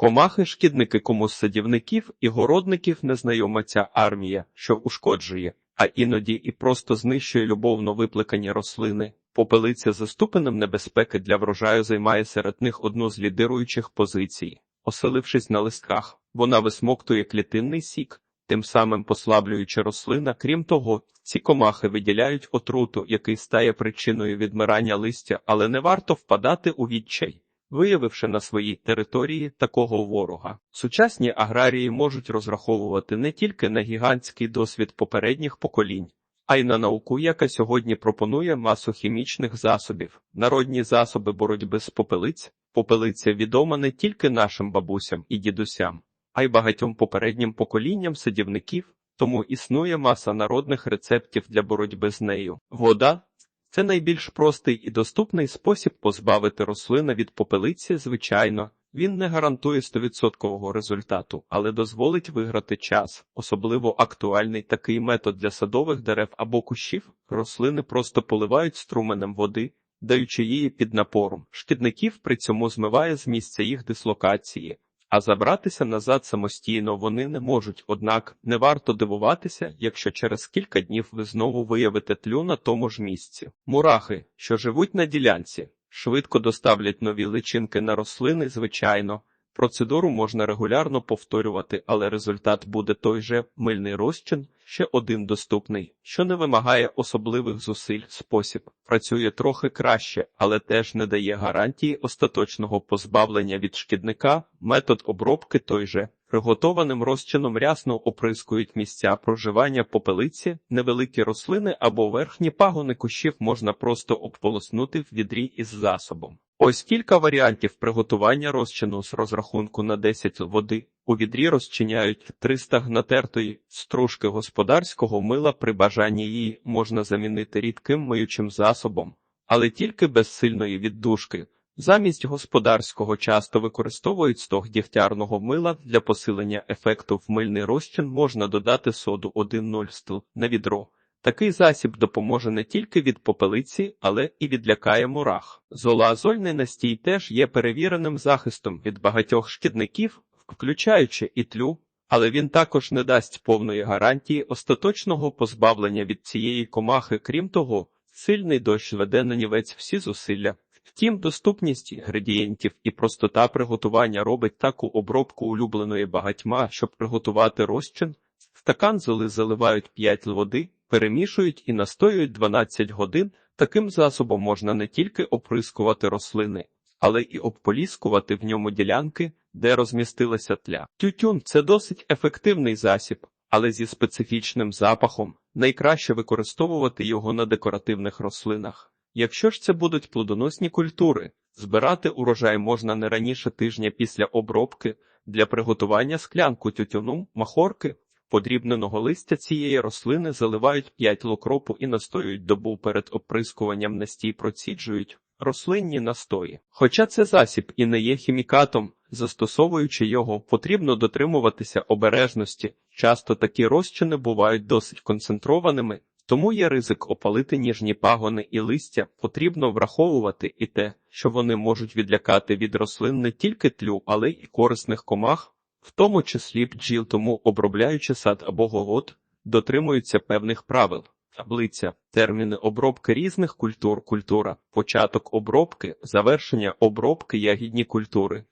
Комахи, шкідники комусь садівників і городників незнайома ця армія, що ушкоджує, а іноді і просто знищує любовно випликані рослини. Попелиця за ступенем небезпеки для врожаю займає серед них одну з лідируючих позицій. Оселившись на листках, вона висмоктує клітинний сік, тим самим послаблюючи рослина. Крім того, ці комахи виділяють отруту, який стає причиною відмирання листя, але не варто впадати у відчай. Виявивши на своїй території такого ворога, сучасні аграрії можуть розраховувати не тільки на гігантський досвід попередніх поколінь, а й на науку, яка сьогодні пропонує масу хімічних засобів, народні засоби боротьби з попелиць. Попелиця відома не тільки нашим бабусям і дідусям, а й багатьом попереднім поколінням садівників, тому існує маса народних рецептів для боротьби з нею. Вода це найбільш простий і доступний спосіб позбавити рослина від попелиці, звичайно. Він не гарантує 100% результату, але дозволить виграти час. Особливо актуальний такий метод для садових дерев або кущів. Рослини просто поливають струменем води, даючи її під напором. Шкідників при цьому змиває з місця їх дислокації, а забратися назад самостійно вони не можуть. Однак не варто дивуватися, якщо через кілька днів ви знову виявите тлю на тому ж місці. Мурахи, що живуть на ділянці, швидко доставлять нові личинки на рослини, звичайно. Процедуру можна регулярно повторювати, але результат буде той же мильний розчин, ще один доступний, що не вимагає особливих зусиль. Спосіб працює трохи краще, але теж не дає гарантії остаточного позбавлення від шкідника. Метод обробки той же. Приготованим розчином рясно оприскують місця проживання попелиці, невеликі рослини або верхні пагони кущів можна просто обполоснути в відрі із засобом. Ось кілька варіантів приготування розчину з розрахунку на 10 води. У відрі розчиняють 300 г натертої стружки господарського мила. При бажанні її можна замінити рідким миючим засобом, але тільки без сильної віддушки. Замість господарського часто використовують стог дігтярного мила для посилення ефекту в мильний розчин можна додати соду 1,0 стл на відро. Такий засіб допоможе не тільки від попелиці, але і відлякає мурах. Золоазольний настій теж є перевіреним захистом від багатьох шкідників, включаючи і тлю, але він також не дасть повної гарантії остаточного позбавлення від цієї комахи. Крім того, сильний дощ веде на нівець всі зусилля. Втім, доступність інгредієнтів і простота приготування робить таку обробку улюбленої багатьма, щоб приготувати розчин. Стакан золи заливають 5 води, перемішують і настоюють 12 годин. Таким засобом можна не тільки оприскувати рослини, але і обполіскувати в ньому ділянки, де розмістилася тля. Тютюн це досить ефективний засіб, але зі специфічним запахом найкраще використовувати його на декоративних рослинах. Якщо ж це будуть плодоносні культури, збирати урожай можна не раніше тижня після обробки для приготування склянку тютюну, махорки, подрібненого листя цієї рослини заливають 5 локропу і настоюють добу перед оприскуванням настій проціджують рослинні настої. Хоча це засіб і не є хімікатом, застосовуючи його, потрібно дотримуватися обережності. Часто такі розчини бувають досить концентрованими. Тому є ризик опалити ніжні пагони і листя, потрібно враховувати і те, що вони можуть відлякати від рослин не тільки тлю, але й корисних комах, в тому числі бджіл, тому обробляючи сад або город, дотримуються певних правил. Таблиця, терміни обробки різних культур, культура, початок обробки, завершення обробки ягідні культури.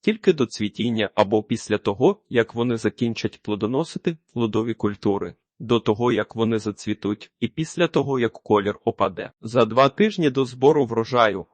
Тільки до цвітіння або після того, як вони закінчать плодоносити плодові культури до того, як вони зацвітуть, і після того, як колір опаде. За два тижні до збору врожаю.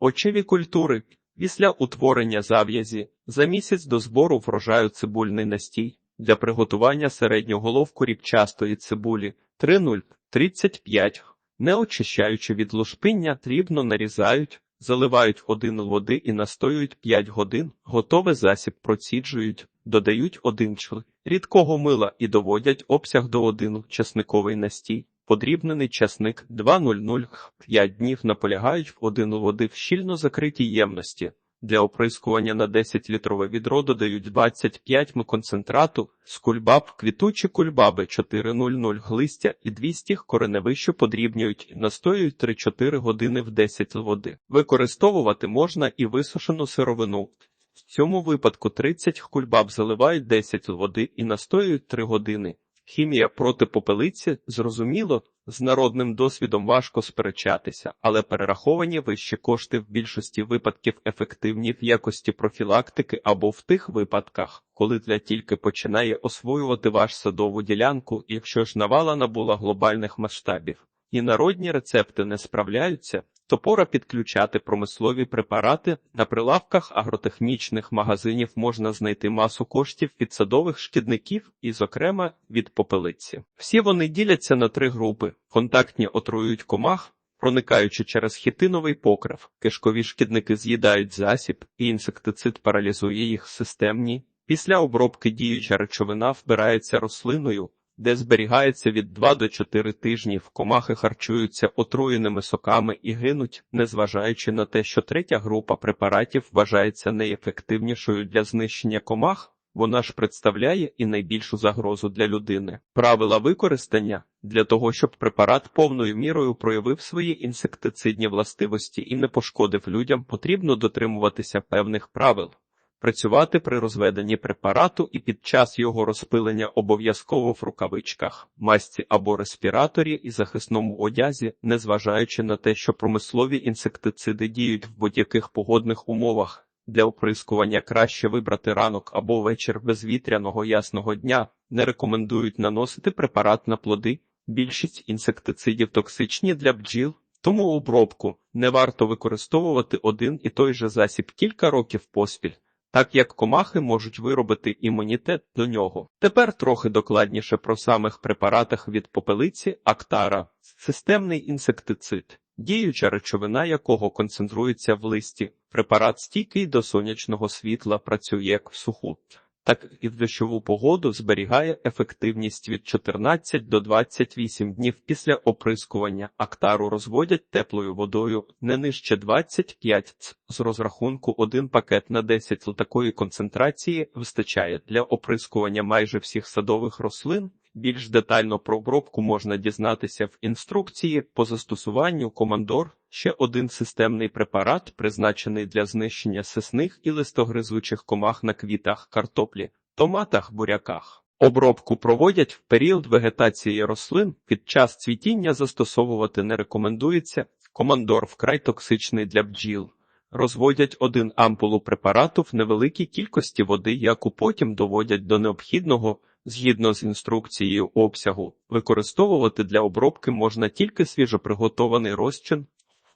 Очеві культури після утворення зав'язі, за місяць до збору врожаю цибульний настій. Для приготування середньоголовку ріпчастої цибулі 3,0-35, не очищаючи від лушпиння, дрібно нарізають, заливають один води і настоюють 5 годин, готовий засіб проціджують, додають один чл. Рідкого мила і доводять обсяг до 1 часниковий настій. Подрібнений часник 2,00 5 днів наполягають в 1 води в щільно закритій ємності. Для оприскування на 10-літрове відро додають 25 м концентрату з кульбаб, квітучі кульбаби 4,00 глистя і 200 кореневищу подрібнюють настоюють 3-4 години в 10 води. Використовувати можна і висушену сировину. В цьому випадку 30 кульбаб заливають 10 води і настоюють 3 години. Хімія проти попелиці, зрозуміло, з народним досвідом важко сперечатися, але перераховані вищі кошти в більшості випадків ефективні в якості профілактики або в тих випадках, коли для тільки починає освоювати ваш садову ділянку, якщо ж навала набула глобальних масштабів, і народні рецепти не справляються, то пора підключати промислові препарати. На прилавках агротехнічних магазинів можна знайти масу коштів від садових шкідників і, зокрема, від попелиці. Всі вони діляться на три групи: контактні отруюють комах. Проникаючи через хітиновий покрив, кишкові шкідники з'їдають засіб, і інсектицид паралізує їх системні. Після обробки діюча речовина вбирається рослиною, де зберігається від 2 до 4 тижнів, комахи харчуються отруєними соками і гинуть, незважаючи на те, що третя група препаратів вважається найефективнішою для знищення комах, вона ж представляє і найбільшу загрозу для людини. Правила використання для того, щоб препарат повною мірою проявив свої інсектицидні властивості і не пошкодив людям, потрібно дотримуватися певних правил. Працювати при розведенні препарату і під час його розпилення обов'язково в рукавичках, масці або респіраторі і захисному одязі, незважаючи на те, що промислові інсектициди діють в будь-яких погодних умовах. Для оприскування краще вибрати ранок або вечір безвітряного ясного дня, не рекомендують наносити препарат на плоди. Більшість інсектицидів токсичні для бджіл, тому обробку не варто використовувати один і той же засіб кілька років поспіль так як комахи можуть виробити імунітет до нього. Тепер трохи докладніше про самих препаратах від попелиці Актара, системний інсектицид, діюча речовина якого концентрується в листі. Препарат стійкий до сонячного світла працює як сухут. суху так і в дощову погоду зберігає ефективність від 14 до 28 днів після оприскування. Актару розводять теплою водою не нижче 25 ц. з розрахунку один пакет на 10 л такої концентрації вистачає для оприскування майже всіх садових рослин. Більш детально про обробку можна дізнатися в інструкції по застосуванню командор. Ще один системний препарат, призначений для знищення сисних і листогризучих комах на квітах, картоплі, томатах, буряках. Обробку проводять в період вегетації рослин. Під час цвітіння застосовувати не рекомендується. Командор вкрай токсичний для бджіл. Розводять один ампулу препарату в невеликій кількості води, яку потім доводять до необхідного згідно з інструкцією обсягу. Використовувати для обробки можна тільки свіжоприготований розчин,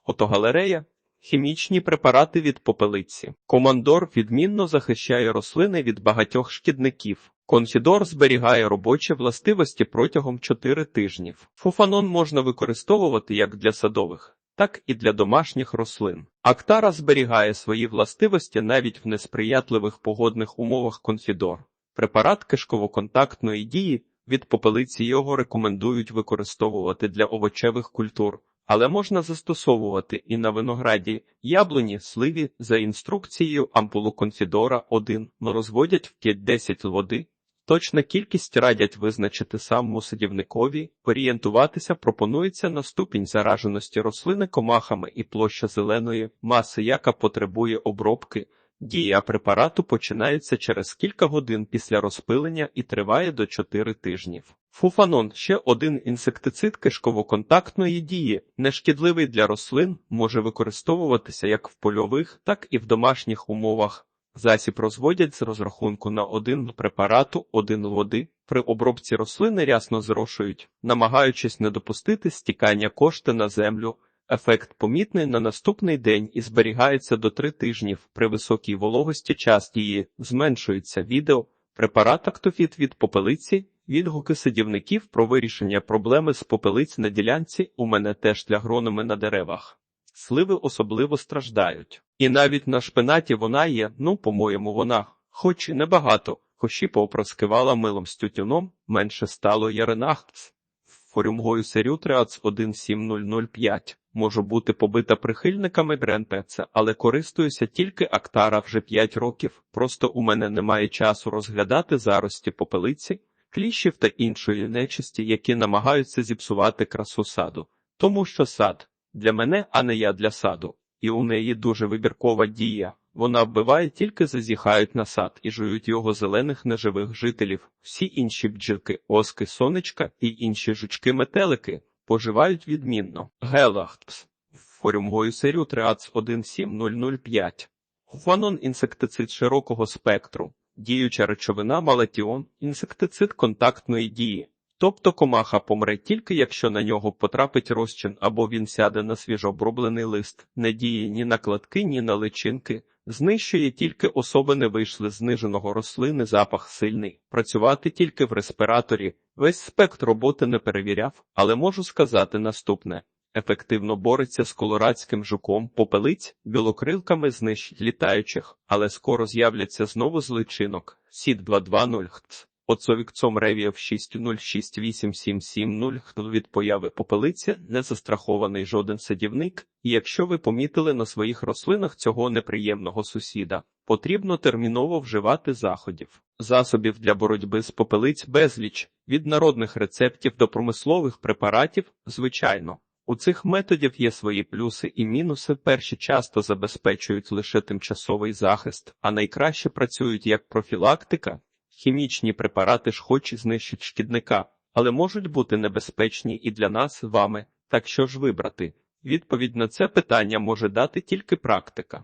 фотогалерея, хімічні препарати від попелиці. Командор відмінно захищає рослини від багатьох шкідників. Конфідор зберігає робочі властивості протягом 4 тижнів. Фуфанон можна використовувати як для садових, так і для домашніх рослин. Актара зберігає свої властивості навіть в несприятливих погодних умовах конфідор. Препарат кишково-контактної дії від попелиці його рекомендують використовувати для овочевих культур, але можна застосовувати і на винограді, яблуні, сливі за інструкцією ампулу конфідора 1 розводять в 5-10 води. Точна кількість радять визначити самому садівникові, орієнтуватися пропонується на ступінь зараженості рослини комахами і площа зеленої маси, яка потребує обробки. Дія препарату починається через кілька годин після розпилення і триває до 4 тижнів. Фуфанон ще один інсектицид кишково-контактної дії, нешкідливий для рослин, може використовуватися як в польових, так і в домашніх умовах. Засіб розводять з розрахунку на один препарату, один води. При обробці рослини рясно зрошують, намагаючись не допустити стікання кошти на землю. Ефект помітний на наступний день і зберігається до 3 тижнів. При високій вологості час дії зменшується відео. Препарат актофіт від попелиці, відгуки садівників про вирішення проблеми з попелиць на ділянці у мене теж для грономи на деревах. Сливи особливо страждають. І навіть на шпинаті вона є, ну, по-моєму, вона, хоч і небагато, хощі попроскивала милом з тютюном, менше стало яринахц. Форюмгою серютреац 17005 можу бути побита прихильниками Гренпеца, але користуюся тільки актара вже 5 років. Просто у мене немає часу розглядати зарості попелиці, кліщів та іншої нечисті, які намагаються зіпсувати красу саду. Тому що сад для мене, а не я для саду, і у неї дуже вибіркова дія. Вона вбиває тільки зазіхають на сад і жують його зелених неживих жителів. Всі інші бджілки, оски, сонечка і інші жучки-метелики поживають відмінно. Гелахтс. Форумгою серію Триац 17005. Гуанон – інсектицид широкого спектру. Діюча речовина малатіон – інсектицид контактної дії. Тобто комаха помре тільки якщо на нього потрапить розчин або він сяде на свіжооброблений лист, не діє ні на кладки, ні на личинки, знищує тільки особи не вийшли зниженого рослини, запах сильний, працювати тільки в респіраторі. Весь спект роботи не перевіряв, але можу сказати наступне. Ефективно бореться з колорадським жуком, попелиць, білокрилками знищить літаючих, але скоро з'являться знову зличинок. личинок. Сід 220 ХЦ. Оцовікцом Ревієв 60687770 від появи попелиці не застрахований жоден садівник, і якщо ви помітили на своїх рослинах цього неприємного сусіда, потрібно терміново вживати заходів. Засобів для боротьби з попелиць безліч, від народних рецептів до промислових препаратів, звичайно. У цих методів є свої плюси і мінуси. Перші часто забезпечують лише тимчасовий захист, а найкраще працюють як профілактика. Хімічні препарати ж хоч і знищать шкідника, але можуть бути небезпечні і для нас вами. Так що ж вибрати? Відповідь на це питання може дати тільки практика.